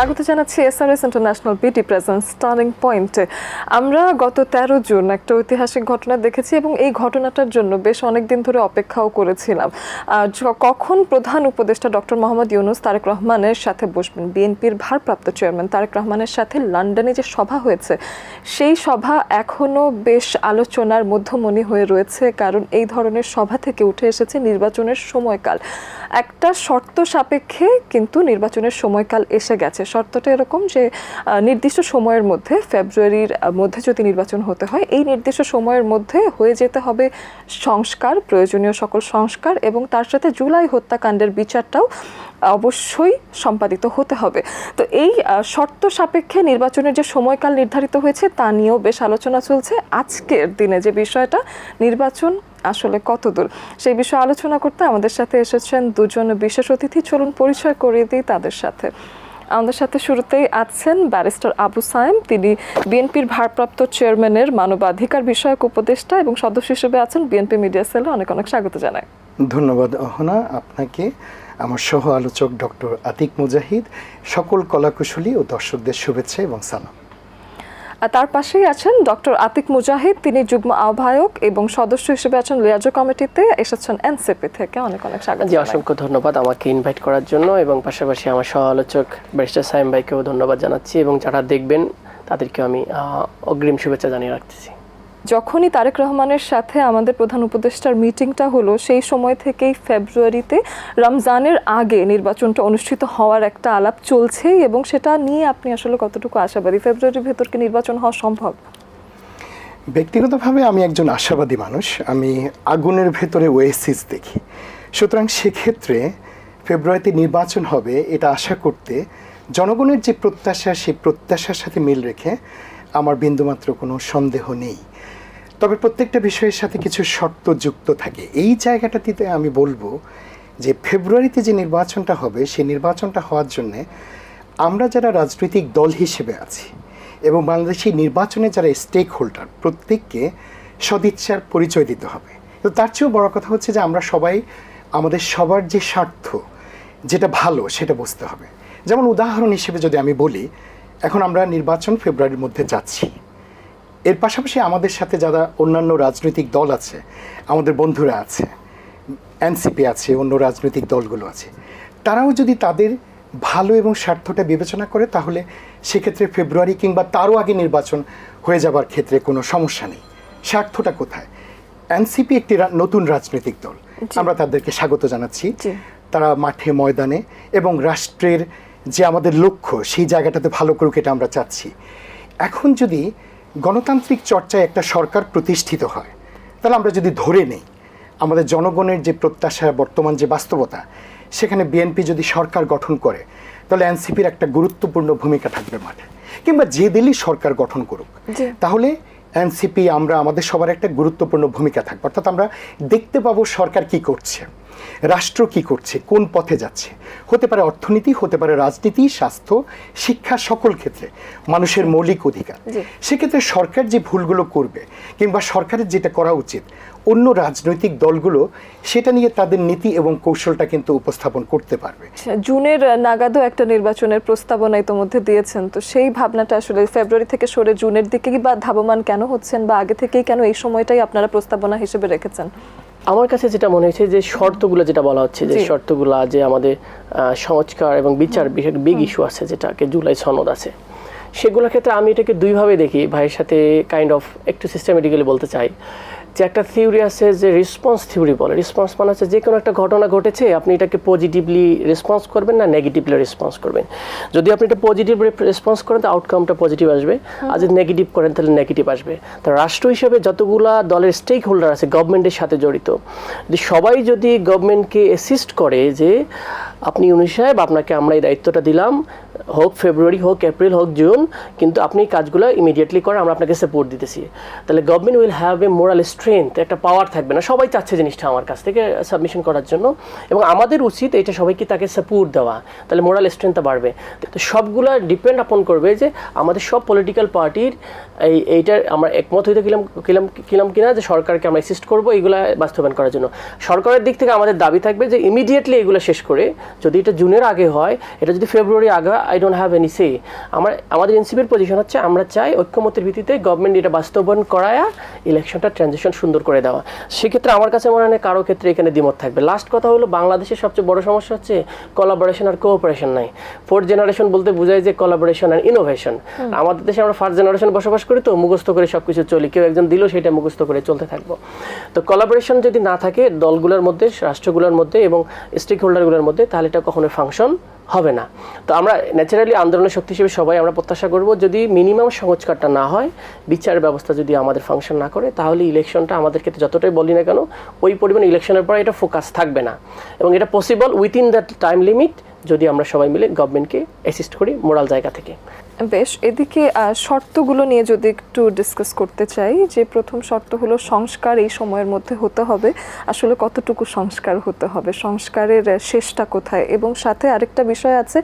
স্বাগত জানাচ্ছি SRS international BT presence turning পয়েন্টে আমরা গত তেরো জুন একটা ঐতিহাসিক ঘটনা দেখেছি এবং এই ঘটনাটার জন্য বেশ অনেক দিন ধরে অপেক্ষাও করেছিলাম। কখন প্রধান উপদেষ্টা ডক্টর মোহাম্মদ ইউনুস তারেক রহমানের সাথে বসবেন, বিএনপির ভারপ্রাপ্ত চেয়ারম্যান তারেক রহমানের সাথে লন্ডনে যে সভা হয়েছে, সেই সভা এখনও বেশ আলোচনার মধ্যমণি হয়ে রয়েছে, কারণ এই ধরনের সভা থেকে উঠে এসেছে নির্বাচনের সময়কাল। একটা শর্ত সাপেক্ষে কিন্তু নির্বাচনের সময়কাল এসে গেছে। শর্তটা এরকম যে নির্দিষ্ট সময়ের মধ্যে ফেব্রুয়ারির মধ্যে যদি নির্বাচন হতে হয়, এই নির্দিষ্ট সময়ের মধ্যে হয়ে যেতে হবে সংস্কার, প্রয়োজনীয় সকল সংস্কার এবং তার সাথে জুলাই হত্যাকাণ্ডের বিচারটাও অবশ্যই সম্পাদিত হতে হবে। তো এই শর্ত সাপেক্ষে নির্বাচনের যে সময়কাল নির্ধারিত হয়েছে, তা নিয়েও বেশ আলোচনা চলছে। আজকের দিনে যে বিষয়টা, নির্বাচন আসলে কতদূর? সেই বিষয়ে আলোচনা করতে আমাদের সাথে এসেছেন দুজন বিশেষ অতিথি। চলুন পরিচয় করিয়ে দিই তাদের সাথে। আমাদের সাথে শুরুতেই আছেন ব্যারিস্টার আবু সায়েম। তিনি বিএনপির ভারপ্রাপ্ত চেয়ারম্যানের মানবাধিকার বিষয়ক উপদেষ্টা এবং সদস্য হিসেবে আছেন বিএনপি মিডিয়া সেলে। অনেক অনেক স্বাগত জানাই। ধন্যবাদ অহনা আপনাকে। আমার সহ আলোচক ডক্টর আতিক মুজাহিদ। সকল কলাকুশলী ও দর্শকদের শুভেচ্ছা এবং সালাম। তার পাশেই আছেন ডক্টর আতিক মুজাহিদ। তিনি যুগ্ম আহ্বায়ক এবং সদস্য হিসেবে আছেন লিয়াজো কমিটিতে। এসেছেন এনসিপি থেকে। অনেক অনেক স্বাগত জি অসংখ্য ধন্যবাদ আমাকে ইনভাইট করার জন্য এবং পাশাপাশি আমার সহ আলোচক ব্যারিস্টার সাইম ভাইকেও ধন্যবাদ জানাচ্ছি এবং যারা দেখবেন তাদেরকেও আমি অগ্রিম শুভেচ্ছা জানিয়ে রাখতেছি। যখনই তারেক রহমানের সাথে আমাদের প্রধান উপদেষ্টার মিটিংটা হলো, সেই সময় থেকেই ফেব্রুয়ারিতে রমজানের আগে নির্বাচনটা অনুষ্ঠিত হওয়ার একটা আলাপ চলছেই এবং সেটা নিয়ে আপনি আসলে কতটুকু আশাবাদী? ফেব্রুয়ারির ভেতর কি নির্বাচন হওয়া সম্ভব? ব্যক্তিগতভাবে আমি একজন আশাবাদী মানুষ। আমি আগুনের ভেতরে ওয়েসিস দেখি। সুতরাং সেক্ষেত্রে ফেব্রুয়ারিতে নির্বাচন হবে এটা আশা করতে জনগণের যে প্রত্যাশা, সেই প্রত্যাশার সাথে মিল রেখে আমার বিন্দুমাত্র কোনো সন্দেহ নেই। তবে প্রত্যেকটা বিষয়ের সাথে কিছু শর্ত যুক্ত থাকে। এই জায়গাটাতে আমি বলব যে ফেব্রুয়ারিতে যে নির্বাচনটা হবে, সেই নির্বাচনটা হওয়ার জন্যে আমরা যারা রাজনৈতিক দল হিসেবে আছি এবং বাংলাদেশের নির্বাচনে যারা স্টেক হোল্ডার প্রত্যেককে সদিচ্ছার পরিচয় দিতে হবে। তো তার চেয়েও বড় কথা হচ্ছে যে আমরা সবাই, আমাদের সবার যে স্বার্থ, যেটা ভালো, সেটা বুঝতে হবে। যেমন উদাহরণ হিসেবে যদি আমি বলি, এখন আমরা নির্বাচন ফেব্রুয়ারির মধ্যে যাচ্ছি। এর পাশাপাশি আমাদের সাথে যারা অন্যান্য রাজনৈতিক দল আছে আমাদের বন্ধুরা আছে এনসিপি আছে অন্য রাজনৈতিক দলগুলো আছে তারাও যদি তাদের ভালো এবং স্বার্থটা বিবেচনা করে তাহলে সেক্ষেত্রে ফেব্রুয়ারি কিংবা তারও আগে নির্বাচন হয়ে যাবার ক্ষেত্রে কোনো সমস্যা নেই। স্বার্থটা কোথায়? এনসিপি একটি নতুন রাজনৈতিক দল। আমরা তাদেরকে স্বাগত জানাচ্ছি। তারা মাঠে ময়দানে এবং রাষ্ট্রের যে আমাদের লক্ষ্য সেই জায়গাটাতে ভালো করুক এটা আমরা চাচ্ছি। এখন যদি গণতান্ত্রিক চর্চায় একটা সরকার প্রতিষ্ঠিত হয়। তাহলে আমরা যদি ধরে নেই আমাদের জনগণের যে প্রত্যাশা বর্তমান যে বাস্তবতা সেখানে বিএনপি যদি সরকার গঠন করে তাহলে এনসিপির একটা গুরুত্বপূর্ণ ভূমিকা থাকবে মাঠে। কিংবা যে দিলই সরকার গঠন করুক তাহলে এনসিপি আমরা আমাদের সবার একটা গুরুত্বপূর্ণ ভূমিকা থাকবে। অর্থাৎ আমরা দেখতে পাবো সরকার কি করছে রাষ্ট্র কি করছে কোন পথে যাচ্ছে। হতে পারে অর্থনীতি হতে পারে রাজনীতি স্বাস্থ্য শিক্ষা সকল ক্ষেত্রে মানুষের মৌলিক অধিকার। সেক্ষেত্রে সরকার যে ভুলগুলো করবে কিংবা সরকারের যেটা করা উচিত অন্য রাজনৈতিক দলগুলো সেটা নিয়ে তাদের নীতি এবং কৌশলটা কিন্তু উপস্থাপন করতে পারবে। আচ্ছা, জুনের নাগাদও একটা নির্বাচনের প্রস্তাবনা ইতোমধ্যে দিয়েছেন। তো সেই ভাবনাটা আসলে ফেব্রুয়ারি থেকে সরে জুনের দিকে কি বা ধাবমান কেন হচ্ছেন বা আগে থেকেই কেন এই সময়টাই আপনারা প্রস্তাবনা হিসেবে রেখেছেন? আমার কাছে যেটা মনে হয়েছে যে শর্তগুলো যেটা বলা হচ্ছে যে শর্তগুলো যে আমাদের সংস্কার এবং বিচার বিষয়ক বিগ ইস্যু আছে যেটাকে জুলাই সনদ আছে। সেগুলোর ক্ষেত্রে আমি এটাকে দুইভাবে দেখি। ভাইয়ের সাথে কাইন্ড অফ একটু সিস্টেমেটিক্যালি বলতে চাই। যে একটা থিওরি আছে যে রেসপন্স থিওরি বলে। রেসপন্স মানে হচ্ছে যে কোনো একটা ঘটনা ঘটেছে আপনি এটাকে পজিটিভলি রেসপন্স করবেন না নেগেটিভলি রেসপন্স করবেন। যদি আপনি এটা পজিটিভ রেসপন্স করেন তো আউটকামটা পজিটিভ আসবে। আর যদি নেগেটিভ করেন তাহলে নেগেটিভ আসবে। তো রাষ্ট্র হিসেবে যতগুলা দলের স্টেক হোল্ডার আছে গভর্নমেন্টের সাথে জড়িত যদি সবাই যদি গভর্নমেন্টকে অ্যাসিস্ট করে যে আপনি সাহেব আপনাকে আমরা এই দায়িত্বটা দিলাম হোক ফেব্রুয়ারি হোক এপ্রিল হোক জুন, কিন্তু আপনি এই কাজগুলো ইমিডিয়েটলি করে আমরা আপনাকে সাপোর্ট দিতেছি। তাহলে government will have a moral strength একটা পাওয়ার থাকবে না। সবাই চাচ্ছে জিনিসটা আমার কাছ থেকে সাবমিশন করার জন্য। এবং আমাদের উচিত এটা সবাইকে তাকে সাপোর্ট দেওয়া। তাহলে মোরাল স্ট্রেংথটা বাড়বে। তো সবগুলো ডিপেন্ড আপন করবে যে আমাদের সব পলিটিক্যাল পার্টির এই এইটার আমরা একমত হইতে গেলাম কিলাম কিলাম কিনা, যে সরকারকে আমরা অ্যাসিস্ট করব এইগুলো বাস্তবায়ন করার জন্য। সরকারের দিক থেকে আমাদের দাবি থাকবে যে ইমিডিয়েটলি এগুলো শেষ করে, যদি এটা জুনের আগে হয়, এটা যদি ফেব্রুয়ারি আগে I don't have any say আমার আমাদের এনসিপির পজিশন হচ্ছে আমরা চাই ঐক্যমতের ভিত্তিতে গভর্নমেন্ট এটা বাস্তবায়ন করায়া ইলেকশনটা ট্রানজেকশন সুন্দর করে দেওয়া। সেক্ষেত্রে আমার কাছে মনে হয় না কারও ক্ষেত্রে এখানে দ্বিমত থাকবে। লাস্ট কথা হলো বাংলাদেশের সবচেয়ে বড় সমস্যা হচ্ছে কোলাবোরেশন আর কোঅপারেশন নাই। ফোর্থ জেনারেশন বলতে বোঝায় যে কোলাবোরেশন আর ইনোভেশন আমাদের দেশে আমরা ফার্স্ট জেনারেশন বসবাস করি তো মুখস্থ করে সব কিছু চলি। কেউ একজন দিল সেটা মুখস্থ করে চলতে থাকব। তো কোলাবোরেশন যদি না থাকে দলগুলোর মধ্যে রাষ্ট্রগুলোর মধ্যে এবং স্টেক হোল্ডারগুলোর মধ্যে তাহলে এটা কখনো ফাংশন হবে না। তো আমরা ন্যাচারালি আন্দোলনের শক্তি হিসেবে সবাই আমরা প্রত্যাশা করব, যদি মিনিমাম সংস্কারটা না হয়, বিচার ব্যবস্থা যদি আমাদের ফাংশন না করে, তাহলে ইলেকশনটা আমাদের ক্ষেত্রে যতটাই বলি না কেন, ওই পরিমাণ ইলেকশনের পর এটা ফোকাস থাকবে না। এবং এটা possible within the time limit যদি আমরা সবাই মিলে গভর্নমেন্টকে অ্যাসিস্ট করি মোরাল জায়গা থেকে। বেশ, এদিকে শর্তগুলো নিয়ে যদি একটু ডিসকাস করতে চাই, যে প্রথম শর্ত হলো সংস্কার এই সময়ের মধ্যে হতে হবে। আসলে কতটুকু সংস্কার হতে হবে? সংস্কারের শেষটা কোথায়? এবং সাথে আরেকটা বিষয় আছে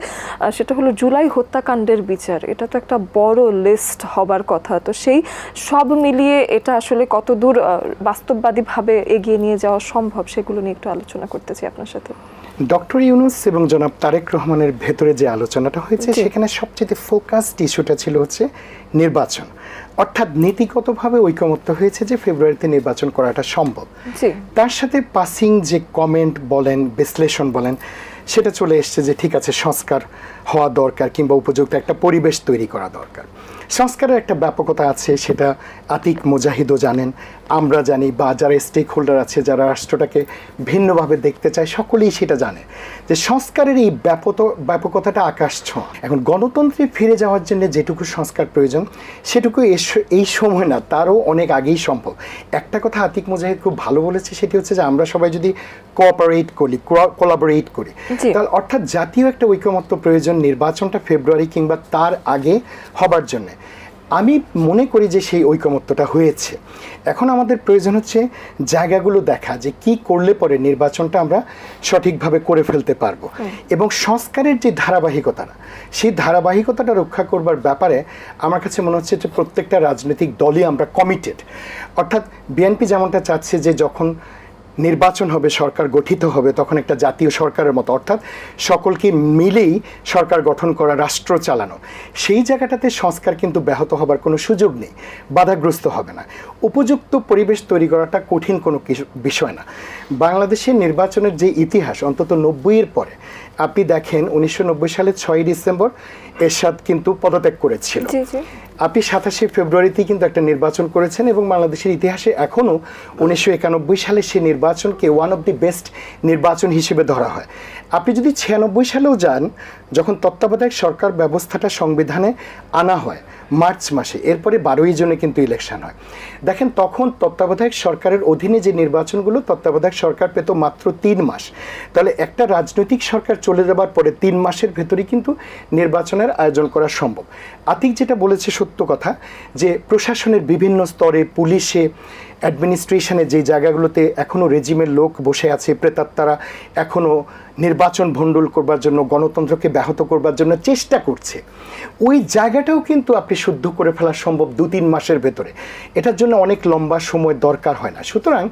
সেটা হলো জুলাই হত্যাকাণ্ডের বিচার। এটা তো একটা বড় লিস্ট হবার কথা। তো সেই সব মিলিয়ে এটা আসলে কতদূর বাস্তববাদীভাবে এগিয়ে নিয়ে যাওয়া সম্ভব, সেগুলো নিয়ে একটু আলোচনা করতে চাই আপনার সাথে। ডক্টর ইউনুস এবং জনাব তারেক রহমানের ভেতরে যে আলোচনাটা হয়েছে সেখানে সবচেয়ে ফোকাসড ইস্যুটা ছিল হচ্ছে নির্বাচন। অর্থাৎ নীতিগতভাবে ঐকমত্য হয়েছে যে ফেব্রুয়ারিতে নির্বাচন করাটা সম্ভব। তার সাথে পাসিং যে কমেন্ট বলেন বিশ্লেষণ বলেন সেটা চলে এসছে যে ঠিক আছে সংস্কার হওয়া দরকার কিংবা উপযুক্ত একটা পরিবেশ তৈরি করা দরকার। সংস্কারের একটা ব্যাপকতা আছে সেটা আতিক মুজাহিদও জানেন। আমরা জানি বা যারা স্টেক হোল্ডার আছে যারা রাষ্ট্রটাকে ভিন্নভাবে দেখতে চায় সকলেই সেটা জানে যে সংস্কারের এই ব্যাপত ব্যাপকতাটা আকাশ ছোঁয়া। এখন গণতন্ত্রে ফিরে যাওয়ার জন্য যেটুকু সংস্কার প্রয়োজন সেটুকু এই সময় না তারও অনেক আগেই সম্ভব। একটা কথা আতিক মুজাহিদ খুব ভালো বলেছে সেটি হচ্ছে যে আমরা সবাই যদি কোঅপারেট করি কোলাবোরেট করি তাহলে অর্থাৎ জাতীয় একটা ঐকমত্য প্রয়োজন নির্বাচনটা ফেব্রুয়ারি কিংবা তার আগে হবার জন্য। আমি মনে করি যে সেই ঐকমত্যটা হয়েছে। এখন আমাদের প্রয়োজন হচ্ছে জায়গাগুলো দেখা যে কি করলে পরে নির্বাচনটা আমরা সঠিকভাবে করে ফেলতে পারব। এবং সংস্কারের যে ধারাবাহিকতাটা সেই ধারাবাহিকতাটা রক্ষা করবার ব্যাপারে আমার কাছে মনে হচ্ছে যে প্রত্যেকটা রাজনৈতিক দলই আমরা কমিটেড অর্থাৎ বিএনপি যেমনটা চাচ্ছে যে যখন নির্বাচন হবে সরকার গঠিত হবে তখন একটা জাতীয় সরকারের মতো। অর্থাৎ সকলকে মিলেই সরকার গঠন করা রাষ্ট্র চালানো। সেই জায়গাটাতে সংস্কার কিন্তু ব্যাহত হবার কোনো সুযোগ নেই বাধাগ্রস্ত হবে না। উপযুক্ত পরিবেশ তৈরি করাটা কঠিন কোনো বিষয় না। বাংলাদেশের নির্বাচনের যে ইতিহাস অন্তত নব্বইয়ের পরে আপনি দেখেন উনিশশো নব্বই সালে ছয়ই ডিসেম্বর এরশাদ কিন্তু পদত্যাগ করেছিল। আপনি সাতাশে ফেব্রুয়ারিতেই কিন্তু একটা নির্বাচন করেছেন এবং বাংলাদেশের ইতিহাসে এখনও উনিশশো একানব্বই সালে সেই নির্বাচনকে ওয়ান অফ দি বেস্ট নির্বাচন হিসেবে ধরা হয়। আপনি যদি ছিয়ানব্বই সালেও যান যখন তত্ত্বাবধায়ক সরকার ব্যবস্থাটা সংবিধানে আনা হয়, মার্চ মাসে, এরপরে বারোই জনে কিন্তু ইলেকশন হয়। দেখেন তখন তত্ত্বাবধায়ক সরকারের অধীনে যে নির্বাচনগুলো তত্ত্বাবধায়ক সরকার পেত মাত্র তিন মাস। তাহলে একটা রাজনৈতিক সরকার চলে যাবার পরে তিন মাসের ভেতরেই কিন্তু নির্বাচনের আয়োজন করা সম্ভব। আতিক যেটা বলেছে সত্য কথা যে, প্রশাসনের বিভিন্ন স্তরে পুলিশে অ্যাডমিনিস্ট্রেশনে যে জায়গাগুলোতে এখনও রেজিমের লোক বসে আছে, প্রেতাত্মারা এখনও নির্বাচন ভণ্ডুল করবার জন্য, গণতন্ত্রকে ব্যাহত করবার জন্য চেষ্টা করছে। ওই জায়গাটাও কিন্তু আপনি শুদ্ধ করে ফেলা সম্ভব দু তিন মাসের ভেতরে। এটার জন্য অনেক লম্বা সময় দরকার হয় না। সুতরাং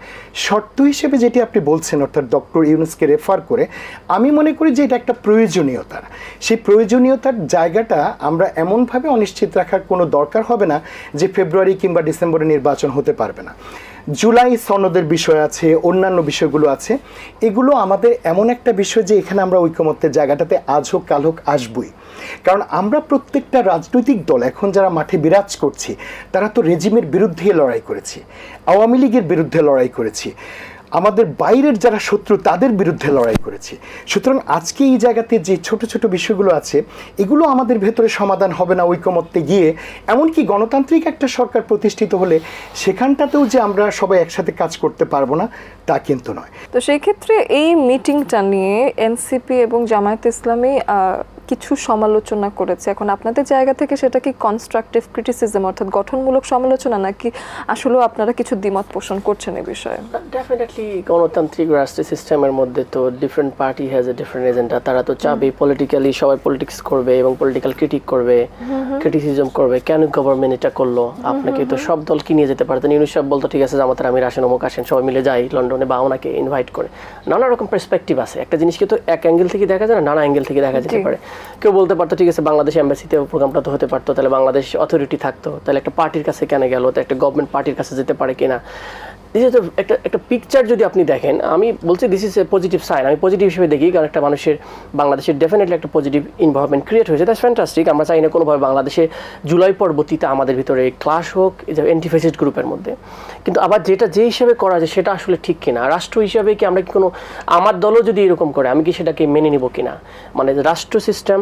শর্ত হিসেবে যেটি আপনি বলছেন, অর্থাৎ ডক্টর ইউনুসকে রেফার করে, আমি মনে করি যে এটা একটা প্রয়োজনীয়তা। সেই প্রয়োজনীয়তার জায়গাটা আমরা এমনভাবে অনিশ্চিত রাখার কোনো দরকার হবে না যে ফেব্রুয়ারি কিংবা ডিসেম্বরে নির্বাচন হতে পারবে না। জুলাই সনদের বিষয় আছে, অন্যান্য বিষয়গুলো আছে। এগুলো আমাদের এমন একটা বিষয় যে এখানে আমরা ঐকমত্যের জায়গাটাতে আজ হোক, কাল হোক আসবই। কারণ আমরা প্রত্যেকটা রাজনৈতিক দল, এখন যারা মাঠে বিরাজ করছি, তারা তো রেজিমের বিরুদ্ধে লড়াই করেছে। আওয়ামী লীগের বিরুদ্ধে লড়াই করেছি। আমাদের বাইরের যারা শত্রু, তাদের বিরুদ্ধে লড়াই করেছি। সুতরাং আজকে এই জায়গাতে যে ছোট ছোট বিষয়গুলো আছে, এগুলো আমাদের ভেতরে সমাধান হবে না ঐকমত্যে গিয়ে। এমনকি গণতান্ত্রিক একটা সরকার প্রতিষ্ঠিত হলে সেখানটাতেও যে আমরা সবাই একসাথে কাজ করতে পারব না, তা কিন্তু নয়। তো সেই ক্ষেত্রে এই মিটিংটা নিয়ে এনসিপি এবং জামায়াত ইসলামী কিছু সমালোচনা করেছে। এখন আপনাদের জায়গা থেকে সেটা কি কনস্ট্রাকটিভ ক্রিটিসিজম অর্থাৎ গঠনমূলক সমালোচনা নাকি আসলেও আপনারা কিছু দ্বিমত পোষণ করছেন এই বিষয়ে? ডেফিনেটলি গণতান্ত্রিক রাষ্ট্রীয় সিস্টেমের মধ্যে তো different party has a different agenda তারা তো চাবে পলিটিক্যালি সবাই পলিটিক্স করবে এবং পলিটিক্যাল ক্রিটিক করবে ক্রিটিসিজম করবে। কেন গভর্নমেন্ট এটা করল? আপনাকে তো সব দল কি নিয়ে যেতে পারতেন ইউনুস সাহেব বলতো ঠিক আছে আমাদের আমির আসেন অমুক আসেন সবাই মিলে যাই লন্ডনে বা ওনাকে ইনভাইট করে। নানা রকম পার্সপেক্টিভ আছে। একটা জিনিসকে তো এক অ্যাঙ্গেল থেকে দেখা যায় না নানা অ্যাঙ্গেল থেকে দেখা যেতে পারে। কেউ বলতে পারতো, ঠিক আছে, বাংলাদেশ এম্বাসিতে প্রোগ্রামটা তো হতে পারতো, তাহলে বাংলাদেশ অথরিটি থাকতো, তাহলে একটা পার্টির কাছে কেন গেল তো একটা গভর্নমেন্ট পার্টির কাছে যেতে পারে কিনা? দিস ইজ একটা একটা পিকচার যদি আপনি দেখেন, আমি বলছি this is a positive sign আমি পজিটিভ হিসেবে দেখি, কারণ একটা মানুষের বাংলাদেশের ডেফিনেটলি একটা পজিটিভ ইনভারনমেন্ট ক্রিয়েট হয়েছে দ্যাটস ফ্যান্টাস্টিক আমরা চাই না কোনোভাবে বাংলাদেশে জুলাই পরবর্তীতে আমাদের ভিতরে ক্লাস হোক এন্টিফেসিস্ট গ্রুপের মধ্যে। কিন্তু আবার যেটা যে হিসাবে করা যায়, সেটা আসলে ঠিক কিনা? রাষ্ট্র হিসাবে কি আমরা কি কোনো, আমার দলও যদি এরকম করে, আমি কি সেটাকে মেনে নিব কিনা? মানে রাষ্ট্র সিস্টেম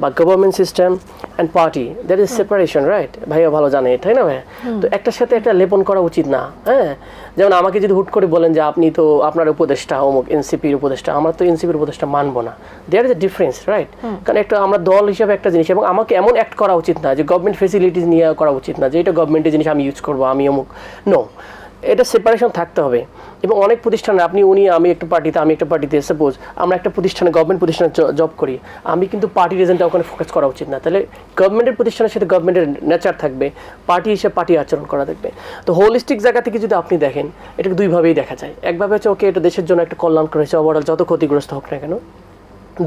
বা government system and party that is separation right ভাইয়া ভালো জানে তাই না ভাই? তো একটার সাথে একটা লেপন করা উচিত না হ্যাঁ? যেমন আমাকে যদি হুট করে বলেন যে আপনি তো আপনার উপদেষ্টা অমুক এনসিপির উপদেষ্টা আমরা তো এনসিপির উপদেষ্টা মানবো না। There is a difference right কারণ একটা আমরা দল হিসাবে একটা জিনিস এবং আমাকে এমন অ্যাক্ট করা উচিত না যে গভর্নমেন্ট ফেসিলিটিস নিয়ে করা উচিত না যে এটা গভর্নমেন্টের জিনিস আমি ইউজ করব আমি অমুক। নো এটা সেপারেশন থাকতে হবে। এবং অনেক প্রতিষ্ঠানে আপনি, উনি, আমি একটা পার্টিতে আমি একটা পার্টিতে সাপোজ আমরা একটা প্রতিষ্ঠানে গভর্নমেন্ট প্রতিষ্ঠানে জব করি, আমি কিন্তু পার্টি রেজেন্টটা ওখানে ফোকাস করা উচিত না। তাহলে গভর্নমেন্টের প্রতিষ্ঠানের সাথে গভর্নমেন্টের নেচার থাকবে পার্টি হিসেবে পার্টি আচরণ করা থাকবে তো হোলিস্টিক জায়গা থেকে যদি আপনি দেখেন, এটাকে দুইভাবেই দেখা যায়। একভাবে হচ্ছে ওকে এটা দেশের জন্য একটা কল্যাণ করেছে ওভারঅল যত ক্ষতিগ্রস্ত হোক না কেন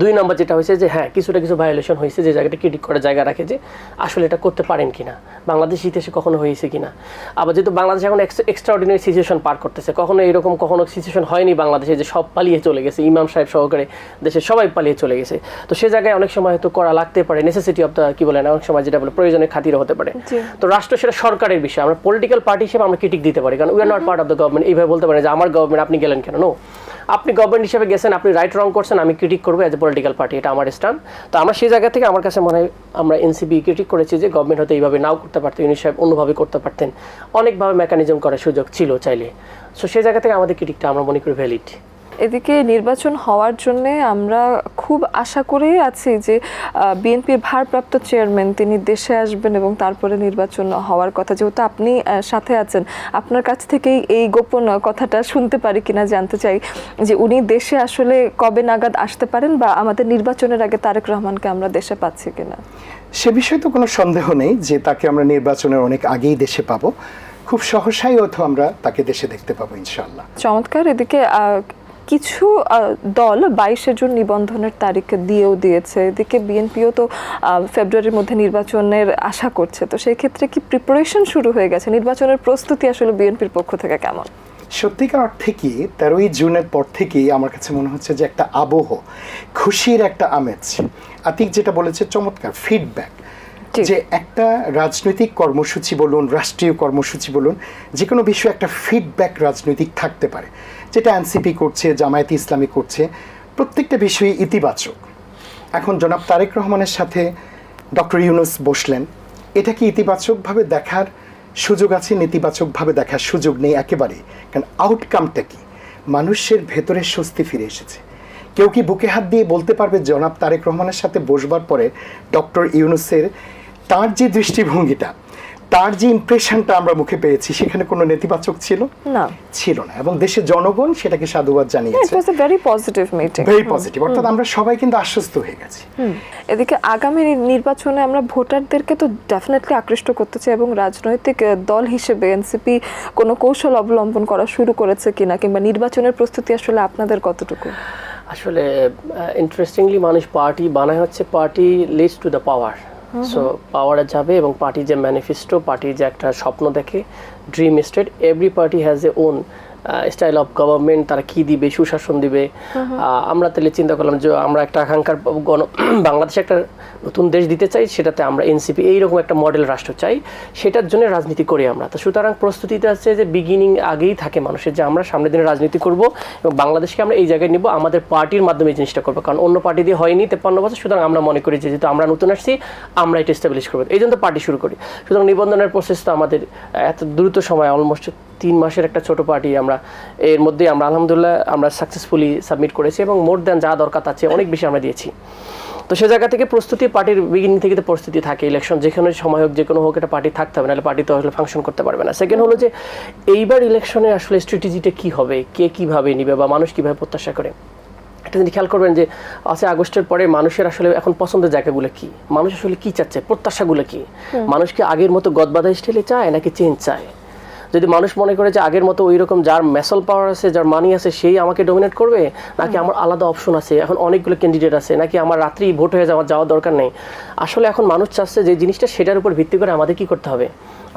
দুই নম্বর যেটা হয়েছে যে হ্যাঁ কিছুটা কিছু ভায়োলেশন হয়েছে যে জায়গাটা ক্রিটিক করার জায়গা রাখে যে আসলে এটা করতে পারেন কিনা। বাংলাদেশ ইতিহাসে কখনো হয়েছে কিনা। আবার যেহেতু বাংলাদেশ এখন এক্সট্রা অর্ডিনারি সিচুয়েশন পার করতেছে কখনো এরকম কখনো সিচুয়েশন হয়নি বাংলাদেশে যে সব পালিয়ে চলে গেছে ইমাম সাহেব সহকারে দেশের সবাই পালিয়ে চলে গেছে। তো সে জায়গায় অনেক সময় হয়তো করা লাগতে পারে নেসেসিটি অফ দ্য কি বলেন অনেক সময় যেটা বলে প্রয়োজনের খাতিরে হতে পারে। তো রাষ্ট্র সেটা সরকারের বিষয় আমরা পলিটিক্যাল পার্টি হিসেবে আমরা ক্রিটিক দিতে পারি কারণ we are not part of the government এইভাবে বলতে পারেন যে আমার গভর্নমেন্ট আপনি গেলেন কেন? নো আপনি গভর্নমেন্ট হিসেবে গেছেন, আপনি রাইট রং করছেন, আমি ক্রিটিক করব অ্যাজ এ পলিটিক্যাল পার্টি এটা আমার স্টান তো আমার সেই জায়গা থেকে আমার কাছে মনে হয় আমরা এনসিপি ক্রিটিক করেছি যে গভর্নমেন্ট হয়তো এইভাবে নাও করতে পারতেন ইউনি সাহেব অন্যভাবে করতে পারতেন। অনেকভাবে মেকানিজম করার সুযোগ ছিল চাইলে। সো সেই জায়গা থেকে আমাদের ক্রিটিকটা আমরা মনে করি ভ্যালিড এদিকে নির্বাচন হওয়ার জন্য আমরা খুব আশা করেই আছি যে বিএনপির ভারপ্রাপ্ত চেয়ারম্যান তিনি দেশে আসবেন এবং তারপরে নির্বাচন হওয়ার কথা। যেহেতু আপনি সাথে আছেন আপনার কাছ থেকেই এই গোপন কথাটা শুনতে পারি কিনা জানতে চাই যে উনি দেশে আসলে কবে নাগাদ আসতে পারেন বা আমাদের নির্বাচনের আগে তারেক রহমানকে আমরা দেশে পাচ্ছি কিনা? সে বিষয়ে তো কোনো সন্দেহ নেই যে তাকে আমরা নির্বাচনের অনেক আগেই দেশে পাবো। খুব সহসাই হয়তো আমরা তাকে দেশে দেখতে পাবো ইনশাল্লাহ চমৎকার। এদিকে কিছু দল বাইশে জুন নিবন্ধনের তারিখ দিয়েও দিয়েছে। এদিকে বিএনপিও তো ফেব্রুয়ারির মধ্যে নির্বাচনের আশা করছে। তো সেই ক্ষেত্রে কি প্রিপারেশন শুরু হয়ে গেছে? নির্বাচনের প্রস্তুতি আসলে বিএনপির পক্ষ থেকে কেমন? সত্যিকার অর্থে কি, তেরোই জুনের পর থেকেই আমার কাছে মনে হচ্ছে যে একটা আবহ, খুশির একটা আমেজ। আতিক যেটা বলেছে, চমৎকার ফিডব্যাক। যে একটা রাজনৈতিক কর্মসূচি বলুন, রাষ্ট্রীয় কর্মসূচি বলুন, যে কোনো বিষয়ে একটা ফিডব্যাক রাজনৈতিক থাকতে পারে। যেটা এনসিপি করছে, জামায়াতে ইসলামী করছে, প্রত্যেকটা বিষয়ে ইতিবাচক। এখন জনাব তারেক রহমানের সাথে ডক্টর ইউনুস বসলেন। এটা কি ইতিবাচকভাবে দেখার সুযোগ আছে? নেতিবাচকভাবে দেখার সুযোগ নেই একেবারে। কারণ আউটকামটা কি? মানুষের ভেতরে স্বস্তি ফিরে এসেছে। কেউ কি বুকে হাত দিয়ে বলতে পারবে জনাব তারেক রহমানের সাথে বসবার পরে ডক্টর ইউনুসের তার যে দৃষ্টিভঙ্গিটা তার যে ইমপ্রেশনটা আমরা মুখে পেয়েছি সেখানে কোনো নেতিবাচক ছিল? না। ছিল না। এবং দেশের জনগণ সেটাকে সাধুবাদ ইট জানিয়েছে was a very positive meeting very positive অর্থাৎ আমরা সবাই কিন্তু আশ্বস্ত হয়ে গেছি। এদিকে আগামী নির্বাচনে আমরা ভোটারদেরকে তো ডেফিনেটলি আকৃষ্ট করতে চাই এবং রাজনৈতিক দল হিসেবে এনসিপি কোনো কৌশল অবলম্বন করা শুরু করেছে কিনা কিংবা নির্বাচনের প্রস্তুতি আসলে আপনাদের কতটুকু? আসলে ইন্টারেস্টিংলি মানুষ পার্টি বানায় হচ্ছে party leads to the power so পাওয়ারে যাবে এবং পার্টি যে ম্যানিফেস্টো পার্টি যে একটা স্বপ্ন দেখে dream state every party has a own style of government তারা কি দিবে সুশাসন দিবে। আমরা তাহলে চিন্তা করলাম যে আমরা একটা আকাঙ্ক্ষার গণ বাংলাদেশে একটা নতুন দেশ দিতে চাই সেটাতে আমরা এনসিপি এইরকম একটা মডেল রাষ্ট্র চাই সেটার জন্য রাজনীতি করি আমরা। তো সুতরাং প্রস্তুতিতে আছে যে বিগিনিং আগেই থাকে মানুষের যে আমরা সামনের দিনে রাজনীতি করব এবং বাংলাদেশকে আমরা এই জায়গায় নিব আমাদের পার্টির মাধ্যমে এই জিনিসটা করব। কারণ অন্য পার্টি দিয়ে হয়নি তেপ্পান্ন বছর সুতরাং আমরা মনে করি যেহেতু আমরা নতুন আসছি আমরা এটা এস্টাবলিশ করব। এই জন্য পার্টি শুরু করি। সুতরাং নিবন্ধনের প্রসেস তো আমাদের এত দ্রুত সময় অলমোস্ট তিন মাসের একটা ছোট পার্টি আমরা এর মধ্যে আমরা আলহামদুলিল্লাহ আমরা সাকসেসফুলি সাবমিট করেছি এবং মোর দেন যা দরকার তার চেয়ে অনেক বেশি আমরা দিয়েছি। তো সে জায়গা থেকে প্রস্তুতি পার্টির বিগিনিং থেকে তো প্রস্তুতি থাকে ইলেকশন যেখানে সময় হোক যে কোনো হোক একটা পার্টি থাকতে হবে নাহলে পার্টি তো আসলে ফাংশন করতে পারবে না। সেকেন্ড হলো যে এইবার ইলেকশনে আসলে স্ট্র্যাটেজিটা কি হবে কে কীভাবে নিবে বা মানুষ কীভাবে প্রত্যাশা করে? একটা জিনিস খেয়াল করবেন যে আছে আগস্টের পরে মানুষের আসলে এখন পছন্দের জায়গাগুলো কি? মানুষ আসলে কি চাচ্ছে? প্রত্যাশাগুলো কি? মানুষ কি আগের মতো গদবাধা স্টাইলে চায় নাকি চেঞ্জ চায়? যদি মানুষ মনে করে যে আগের মতো ওই রকম যার মেসল পাওয়ার আছে যার মানি আছে সেই আমাকে ডোমিনেট করবে? নাকি আমার আলাদা অপশন আছে? এখন অনেকগুলো ক্যান্ডিডেট আছে। নাকি আমার রাত্রি ভোট হয়ে যাওয়ার যাওয়ার দরকার নেই? আসলে এখন মানুষ চাচ্ছে যে জিনিসটা সেটার উপর ভিত্তি করে আমাদের কি করতে হবে?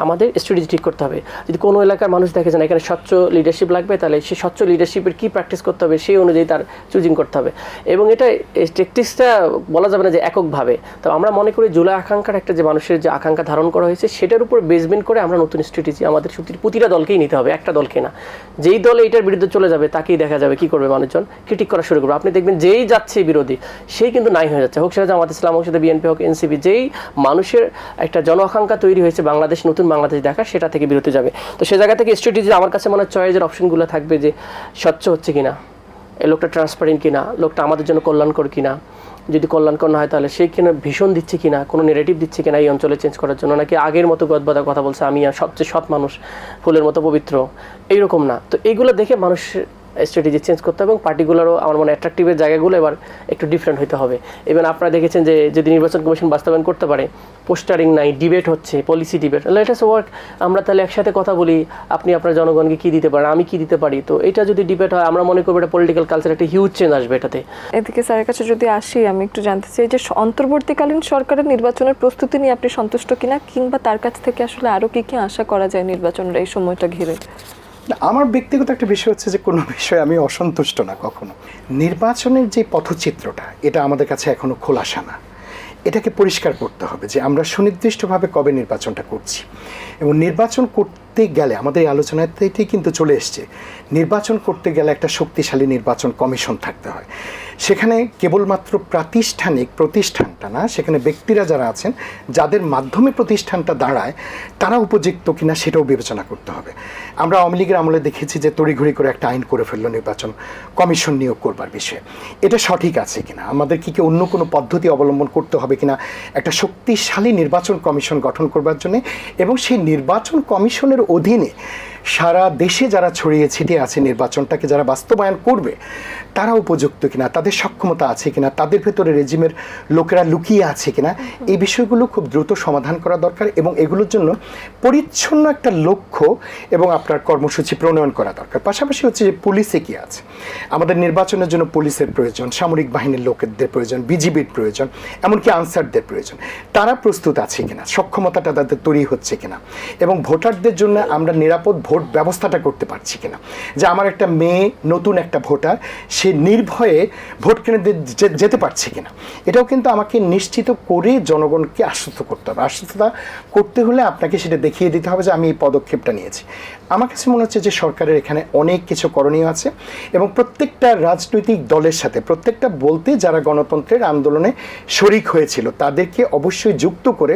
আমাদের স্ট্র্যাটেজি ঠিক করতে হবে। যদি কোনো এলাকার মানুষ দেখে যে না, এখানে স্বচ্ছ লিডারশিপ লাগবে, তাহলে সেই স্বচ্ছ লিডারশিপের কী প্র্যাকটিস করতে হবে, সেই অনুযায়ী তার চুজিং করতে হবে। এবং এটা ট্যাকটিক্সটা বলা যাবে না যে এককভাবে। তো আমরা মনে করি জুলাই আকাঙ্ক্ষার একটা যে মানুষের যে আকাঙ্ক্ষা ধারণ করা হয়েছে, সেটার উপর বেসমেন্ট করে আমরা নতুন স্ট্র্যাটেজি আমাদের শক্তির প্রতিটা দলকেই নিতে হবে, একটা দলকে না। যেই দল এটার বিরুদ্ধে চলে যাবে, তাকেই দেখা যাবে কি করবে মানুষজন ক্রিটিক করা শুরু করবে। আপনি দেখবেন যেই যাচ্ছে বিরোধী সেই কিন্তু নাই হয়ে যাচ্ছে। হোক সেটা জামাত ইসলাম, হোক সেটা বিএনপি হোক এনসিপি যেই মানুষের একটা জন তৈরি হয়েছে বাংলাদেশ, নতুন বাংলাদেশ দেখা সেটা থেকে বিরতি যাবে। তো সে জায়গা থেকে স্ট্র্যাটেজি আমার কাছে মনে হয় চয়েজের অপশনগুলো থাকবে যে স্বচ্ছ হচ্ছে কিনা, এই লোকটা ট্রান্সপারেন্ট কিনা, লোকটা আমাদের জন্য কল্যাণকর কিনা, যদি কল্যাণকর না হয় তাহলে সে কিনা ভীষণ দিচ্ছে কিনা, কোনো নেগেটিভ দিচ্ছে কিনা এই অঞ্চলে চেঞ্জ করার জন্য, নাকি আগের মতো গদবাদা কথা বলছে, আমি সবচেয়ে সৎ মানুষ, ফুলের মতো পবিত্র এইরকম না। তো এইগুলো দেখে মানুষ স্ট্র্যাটেজি চেঞ্জ করতে হবে এবং পার্টিগুলারও আমার মনে অ্যাট্রাকটিভের জায়গাগুলো এবার একটু ডিফারেন্ট হতে হবে। এবং আপনারা দেখেছেন যে যদি নির্বাচন কমিশন বাস্তবায়ন করতে পারে পোস্টারিং নাই ডিবেট হচ্ছে পলিসি ডিবেট লেটাস ওয়ার্ক আমরা তাহলে একসাথে কথা বলি, আপনি আপনার জনগণকে কী দিতে পারেন, আমি কি দিতে পারি? তো এটা যদি ডিবেট হয়, আমরা মনে করব এটা পলিটিক্যাল কালচার একটা হিউজ চেঞ্জ আসবে এটাতে। এদিকে স্যারের কাছে যদি আসি, আমি একটু জানতে চাই যে অন্তর্বর্তীকালীন সরকারের নির্বাচনের প্রস্তুতি নিয়ে আপনি সন্তুষ্ট কিনা, কিংবা তার কাছ থেকে আসলে আরও কি কি আশা করা যায় নির্বাচনের এই সময়টা ঘিরে? আমার ব্যক্তিগত একটা বিষয় হচ্ছে যে কোনো বিষয়ে আমি অসন্তুষ্ট না কখনো। নির্বাচনের যে পথচিত্রটা, এটা আমাদের কাছে এখনও খোলাসা না। এটাকে পরিষ্কার করতে হবে যে আমরা সুনির্দিষ্টভাবে কবে নির্বাচনটা করছি। এবং নির্বাচন করতে গেলে আমাদের এই আলোচনাতেই কিন্তু চলে এসছে, নির্বাচন করতে গেলে একটা শক্তিশালী নির্বাচন কমিশন থাকতে হয়। সেখানে কেবলমাত্র প্রাতিষ্ঠানিক প্রতিষ্ঠানটা না, সেখানে ব্যক্তিরা যারা আছেন, যাদের মাধ্যমে প্রতিষ্ঠানটা দাঁড়ায়, তারা উপযুক্ত কিনা সেটাও বিবেচনা করতে হবে। আমরা আওয়ামী লীগের আমলে দেখেছি যে তড়িঘড়ি করে একটা আইন করে ফেলল নির্বাচন কমিশন নিয়োগ করবার বিষয়ে। এটা সঠিক আছে কিনা? আমাদের কি কি অন্য কোনো পদ্ধতি অবলম্বন করতে হবে কিনা? একটা শক্তিশালী নির্বাচন কমিশন গঠন করবার জন্য এবং সেই নির্বাচন কমিশনের অধীনে সারা দেশে যারা ছড়িয়ে ছিটিয়ে আছে নির্বাচনটাকে, যারা বাস্তবায়ন করবে, তারা উপযুক্ত কিনা, তাদের সক্ষমতা আছে কিনা, তাদের ভেতরে রেজিমের লোকেরা লুকিয়ে আছে কিনা, এই বিষয়গুলো খুব দ্রুত সমাধান করা দরকার এবং এগুলোর জন্য পরিচ্ছন্ন একটা লক্ষ্য এবং আপনার কর্মসূচি প্রণয়ন করা দরকার। পাশাপাশি হচ্ছে যে পুলিশে কি আছে? আমাদের নির্বাচনের জন্য পুলিশের প্রয়োজন, সামরিক বাহিনীর লোকেদের প্রয়োজন, বিজিবির প্রয়োজন, এমনকি আনসারদের প্রয়োজন। তারা প্রস্তুত আছে কিনা? সক্ষমতাটা তাদের তৈরি হচ্ছে কিনা? এবং ভোটারদের জন্য আমরা নিরাপদ ভোট ব্যবস্থাটা করতে পারছি কিনা। যে আমার একটা মেয়ে, নতুন একটা ভোটার, সে নির্ভয়ে ভোট কেন্দ্রে যেতে পারছে কিনা। এটাও কিন্তু আমাকে নিশ্চিত করে জনগণকে আশ্বস্ত করতে হবে। আশ্বস্ততা করতে হলে আপনাকে সেটা দেখিয়ে দিতে হবে যে আমি এই পদক্ষেপটা নিয়েছি। আমার কাছে মনে হচ্ছে যে সরকারের এখানে অনেক কিছু করণীয় আছে এবং প্রত্যেকটা রাজনৈতিক দলের সাথে, প্রত্যেকটা বলতে যারা গণতন্ত্রের আন্দোলনে শরিক হয়েছিল, তাদেরকে অবশ্যই যুক্ত করে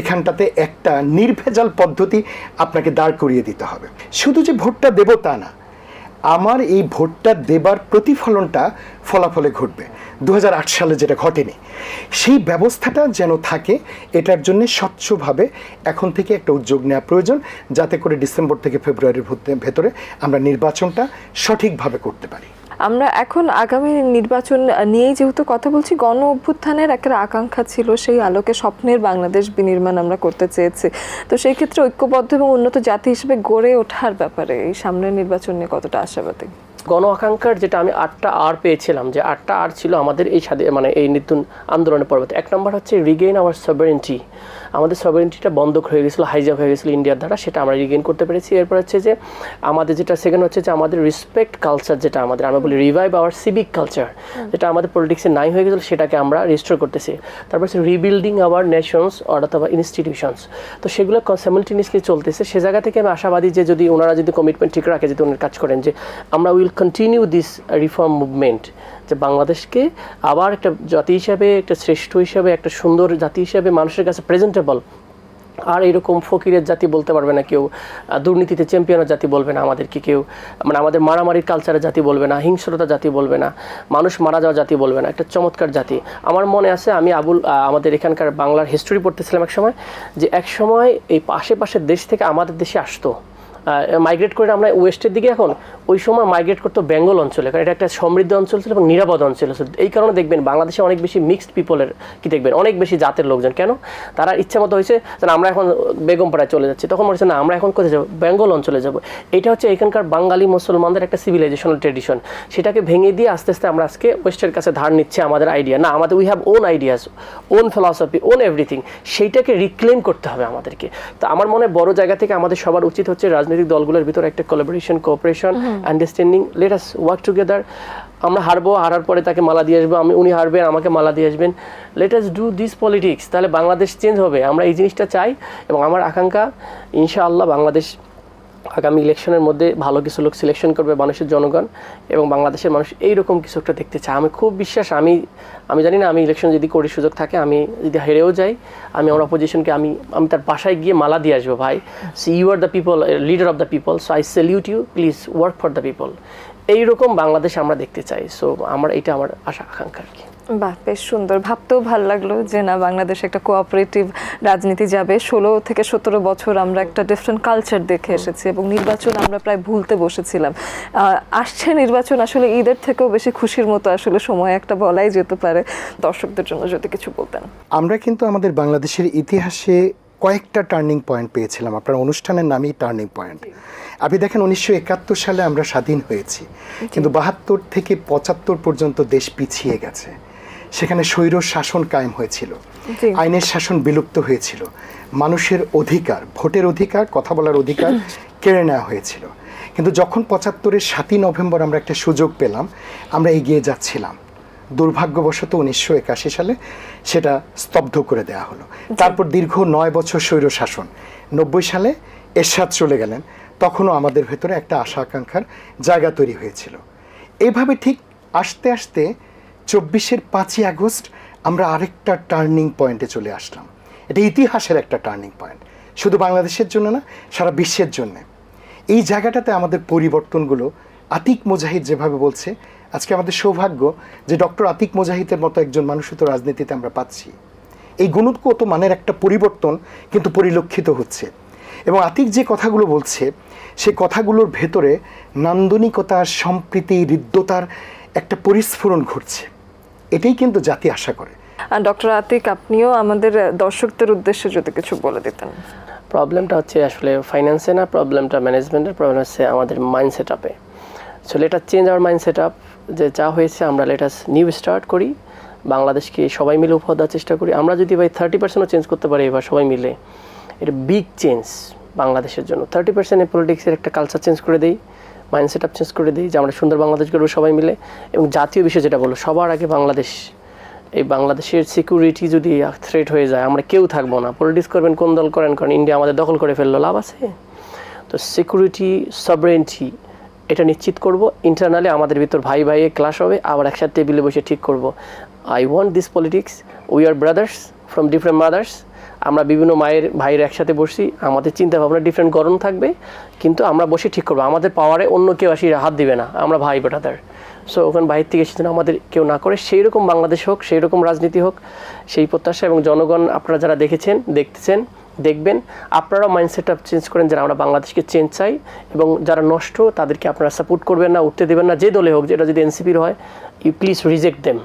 এখানটাতে একটা নির্ভেজাল পদ্ধতি আপনাকে দাঁড় করিয়ে দিতে হবে। শুধু যে ভোটটা দেব তা না, আমার এই ভোটটা দেবার প্রতিফলনটা ফলাফলে ঘটবে। দু হাজার আট সালে যেটা ঘটেনি, সেই ব্যবস্থাটা যেন থাকে, এটার জন্য স্বচ্ছভাবে এখন থেকে একটা উদ্যোগ নেওয়া প্রয়োজন, যাতে করে ডিসেম্বর থেকে ফেব্রুয়ারির ভেতরে- ভেতরে আমরা নির্বাচনটা সঠিকভাবে করতে পারি। আমরা এখন আগামী নির্বাচন নিয়েই যেহেতু কথা বলছি, গণ অভ্যুত্থানের একটা আকাঙ্ক্ষা ছিল, সেই আলোকে স্বপ্নের বাংলাদেশ বিনির্মাণ আমরা করতে চেয়েছি। তো সেই ক্ষেত্রে ঐক্যবদ্ধ এবং উন্নত জাতি হিসেবে গড়ে ওঠার ব্যাপারে এই সামনের নির্বাচন নিয়ে কতটা আশাবাদী? গণ আকাঙ্ক্ষার যেটা আমি আটটা আর পেয়েছিলাম, যে আটটা আর ছিল আমাদের এই মানে এই নতুন আন্দোলনের পর্বতে এক নম্বর হচ্ছে রিগেইন আওয়ার সভারেন্টি আমাদের সভারেন্টিটা বন্ধক হয়ে গেছিল হাইজাক হয়ে গেছিল ইন্ডিয়ার দ্বারা সেটা আমরা রিগেন করতে পেরেছি। এরপর হচ্ছে যে আমাদের যেটা সেকেন্ড হচ্ছে যে আমাদের রেসপেক্ট কালচার যেটা আমাদের আমরা বলি রিভাইভ আওয়ার সিভিক কালচার যেটা আমাদের পলিটিক্সে নাই হয়ে গেছিল সেটাকে আমরা রিস্টোর করতেছি। তারপর হচ্ছে রিবিল্ডিং আওয়ার নেশনস অথবা ইনস্টিটিউশনস তো সেগুলো সাইমultaneously চলতেছে। সে জায়গা থেকে আমি আশাবাদী যে যদি ওনারা যদি কমিটমেন্ট ঠিক রাখে যদি ওনার কাজ করেন যে আমরা will continue this reform movement যে বাংলাদেশকে আবার একটা জাতি হিসাবে, একটা শ্রেষ্ঠ হিসাবে, একটা সুন্দর জাতি হিসাবে মানুষের কাছে প্রেজেন্টেবল আর এরকম ফকিরের জাতি বলতে পারবে না কেউ দুর্নীতিতে চ্যাম্পিয়নের জাতি বলবে না আমাদেরকে কেউ মানে আমাদের মারামারির কালচারের জাতি বলবে না, হিংস্রতা জাতি বলবে না, মানুষ মারা যাওয়া জাতি বলবে না, একটা চমৎকার জাতি। আমার মনে আছে, আমি আবুল আমাদের এখানকার বাংলার হিস্টোরি পড়তেছিলাম এক সময়, যে এক সময় এই আশেপাশের দেশ থেকে আমাদের দেশে আসতো। মাইগ্রেট করে আমরা ওয়েস্টের দিকে এখন ওই সময় মাইগ্রেট করতো বেঙ্গল অঞ্চলে। কারণ এটা একটা সমৃদ্ধ অঞ্চল ছিল এবং নিরাপদ অঞ্চল ছিল। এই কারণে দেখবেন বাংলাদেশে অনেক বেশি মিক্সড পিপলের কি দেখবেন অনেক বেশি জাতের লোকজন। কেন? তারা ইচ্ছা মতো হয়েছে যে না, আমরা এখন বেগমপাড়ায় চলে যাচ্ছি। তখন মনে না আমরা এখন কোথায় যাব? বেঙ্গল অঞ্চলে যাব। এটা হচ্ছে এখানকার বাঙালি মুসলমানদের একটা সিভিলাইজেশনাল ট্রেডিশন সেটাকে ভেঙে দিয়ে আস্তে আস্তে আমরা আজকে ওয়েস্টের কাছে ধার নিচ্ছে আমাদের আইডিয়া না আমাদের we have own ideas own philosophy own everything সেইটাকে রিক্লেম করতে হবে আমাদেরকে। তো আমার মনে বড় জায়গা থেকে আমাদের সবার উচিত হচ্ছে রাজনৈতিক দলগুলোর ভিতরে একটা collaboration cooperation understanding let us work together আমরা হারবো হারার পরে তাকে মালা দিয়ে আসব আমি উনি হারবেন আমাকে মালা দিয়ে আসবেন। Let us do this politics তাহলে বাংলাদেশ চেঞ্জ হবে। আমরা এই জিনিসটা চাই এবং আমার আকাঙ্ক্ষা ইনশাআল্লাহ বাংলাদেশ আগামী ইলেকশনের মধ্যে ভালো কিছু লোক সিলেকশন করবে মানুষের জনগণ এবং বাংলাদেশের মানুষ এইরকম কিছু একটা দেখতে চায়। আমি খুব বিশ্বাস, আমি আমি জানি না, আমি ইলেকশন যদি করি সুযোগ থাকে, আমি যদি হেরেও যাই, আমি আমার অপোজিশনকে আমি আমি তার বাসায় গিয়ে মালা দিয়ে আসব, ভাই। See you are the people leader of the people so I salute you please work for the people এইরকম বাংলাদেশ আমরা দেখতে চাই। সো আমার, এটা আমার আশা, আকাঙ্ক্ষা আর কি। বাহ বেশ সুন্দর। ভাবতেও ভালো লাগল যে না বাংলাদেশে একটা কোঅপারেটিভ রাজনীতি যাবে। ষোলো থেকে সতেরো বছর আমরা একটা ডিফারেন্ট কালচার দেখে এসেছি এবং নির্বাচন আমরা প্রায় ভুলতে বসেছিলাম। আসছে নির্বাচন আসলে ঈদের থেকেও বেশি খুশির মতো আসলে সময় একটা বলাই যেতে পারে। দর্শকদের জন্য যদি কিছু বলতেন। আমরা কিন্তু আমাদের বাংলাদেশের ইতিহাসে কয়েকটা টার্নিং পয়েন্ট পেয়েছিলাম। আপনার অনুষ্ঠানের নামই টার্নিং পয়েন্ট আপনি দেখেন উনিশশো একাত্তর সালে আমরা স্বাধীন হয়েছি। কিন্তু বাহাত্তর থেকে পঁচাত্তর পর্যন্ত দেশ পিছিয়ে গেছে। সেখানে স্বৈর শাসন কায়েম হয়েছিল। আইনের শাসন বিলুপ্ত হয়েছিল। মানুষের অধিকার ভোটের অধিকার কথা বলার অধিকার কেড়ে নেওয়া হয়েছিল। কিন্তু যখন পঁচাত্তরের সাতই নভেম্বর আমরা একটা সুযোগ পেলাম আমরা এগিয়ে যাচ্ছিলাম। দুর্ভাগ্যবশত উনিশশো একাশি সালে সেটা স্তব্ধ করে দেওয়া হলো। তারপর দীর্ঘ নয় বছর স্বৈর শাসন। নব্বই সালে এরশাদ চলে গেলেন। তখনও আমাদের ভেতরে একটা আশা আকাঙ্ক্ষার জায়গা তৈরি হয়েছিল। এভাবে ঠিক আসতে আসতে চব্বিশের পাঁচই আগস্ট আমরা আরেকটা টার্নিং পয়েন্টে চলে আসলাম। এটা ইতিহাসের একটা টার্নিং পয়েন্ট শুধু বাংলাদেশের জন্য না, সারা বিশ্বের জন্য। এই জায়গাটাতে আমাদের পরিবর্তনগুলো আতিক মুজাহিদ যেভাবে বলছে, আজকে আমাদের সৌভাগ্য যে ডক্টর আতিক মুজাহিদের মতো একজন মানুষও তো রাজনীতিতে আমরা পাচ্ছি। এই গুণগত মানের একটা পরিবর্তন কিন্তু পরিলক্ষিত হচ্ছে। এবং আতিক যে কথাগুলো বলছে, সে কথাগুলোর ভেতরে নান্দনিকতার, সম্প্রীতি, হৃদ্যতার একটা পরিস্ফুরণ ঘটছে। এটাই কিন্তু জাতি আশা করে। আর ডক্টর আতিক আপনিও আমাদের দর্শকদের উদ্দেশ্যে যদি কিছু বলে দিতেন। প্রবলেমটা হচ্ছে আসলে ফাইন্যান্সে না প্রবলেমটা ম্যানেজমেন্টের প্রবলেম হচ্ছে আমাদের মাইন্ড সেট আপে so later change our mind set up যে যা হয়েছে আমরা লেটাস নিউ স্টার্ট করি। বাংলাদেশকে সবাই মিলে উপহার দেওয়ার চেষ্টা করি। আমরা যদি ভাই থার্টি পার্সেন্টও চেঞ্জ করতে পারি এবার সবাই মিলে। এটা বিগ চেঞ্জ বাংলাদেশের জন্য। থার্টি পার্সেন্ট পলিটিক্সের একটা কালচার চেঞ্জ করে দিই। মাইন্ড সেট আপ চেঞ্জ করে দিই যে আমরা সুন্দর বাংলাদেশ করব সবাই মিলে। এবং জাতীয় বিষয় যেটা বলো সবার আগে বাংলাদেশ। এই বাংলাদেশের সিকিউরিটি যদি থ্রেট হয়ে যায়, আমরা কেউ থাকব না। পলিটিক্স করবেন, কোন দল করেন, কারণ ইন্ডিয়া আমাদের দখল করে ফেলল, লাভ আছে। তো সিকিউরিটি সবরেন্টি এটা নিশ্চিত করব। ইন্টারনালি আমাদের ভিতর ভাই ভাইয়ে ক্লাস হবে, আবার একসাথে টেবিলে বসে ঠিক করব। I want this politics we are brothers from different mothers আমরা বিভিন্ন মায়ের, ভাইয়ের একসাথে বসি আমাদের চিন্তা ভাবনা ডিফারেন্ট গরম থাকবে, কিন্তু আমরা বসে ঠিক করব। আমাদের পাওয়ারে অন্য কেউ আসি, হাত দিবে না, আমরা ভাই ব্রাদার সো ওখানে বাইরে থেকে এসে যেন আমাদের কেউ না করে সেই রকম বাংলাদেশ হোক সেই রকম রাজনীতি হোক, সেই প্রত্যাশা এবং জনগণ আপনারা যারা দেখেছেন, দেখতেছেন, দেখবেন, আপনারাও মাইন্ডসেট চেঞ্জ করেন যারা আমরা বাংলাদেশকে চেঞ্জ চাই এবং যারা নষ্ট, তাদেরকে আপনারা সাপোর্ট করবেন না, উঠতে দেবেন না, যে দলে হোক, যেটা যদি এনসিপির হয় ইউ প্লিজ রিজেক্ট দেম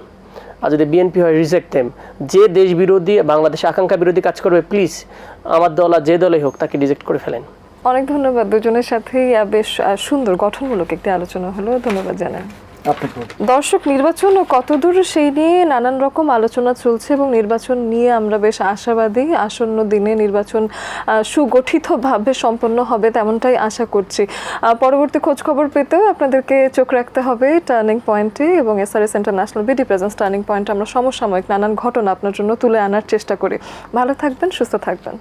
আর যদি বিএনপি হয় রিজেক্ট দেম যে দেশ বিরোধী, বাংলাদেশ আকাঙ্ক্ষা বিরোধী কাজ করবে প্লিজ আমার দল আর যে দলে হোক, তাকে রিজেক্ট করে ফেলেন। অনেক ধন্যবাদ দুজনের সাথেই বেশ সুন্দর গঠনমূলক একটি আলোচনা হলো। ধন্যবাদ আপনাকে দর্শক, নির্বাচন ও কতদূর সেই নিয়ে নানান রকম আলোচনা চলছে এবং নির্বাচন নিয়ে আমরা বেশ আশাবাদী। আসন্ন দিনে নির্বাচন সুগঠিতভাবে সম্পন্ন হবে তেমনটাই আশা করছি। পরবর্তী খোঁজ খবর পেতেও আপনাদেরকে চোখ রাখতে হবে টার্নিং পয়েন্টে এবং SRS international BD presence turning পয়েন্টে আমরা সমসাময়িক নানান ঘটনা আপনার জন্য তুলে আনার চেষ্টা করি। ভালো থাকবেন, সুস্থ থাকবেন।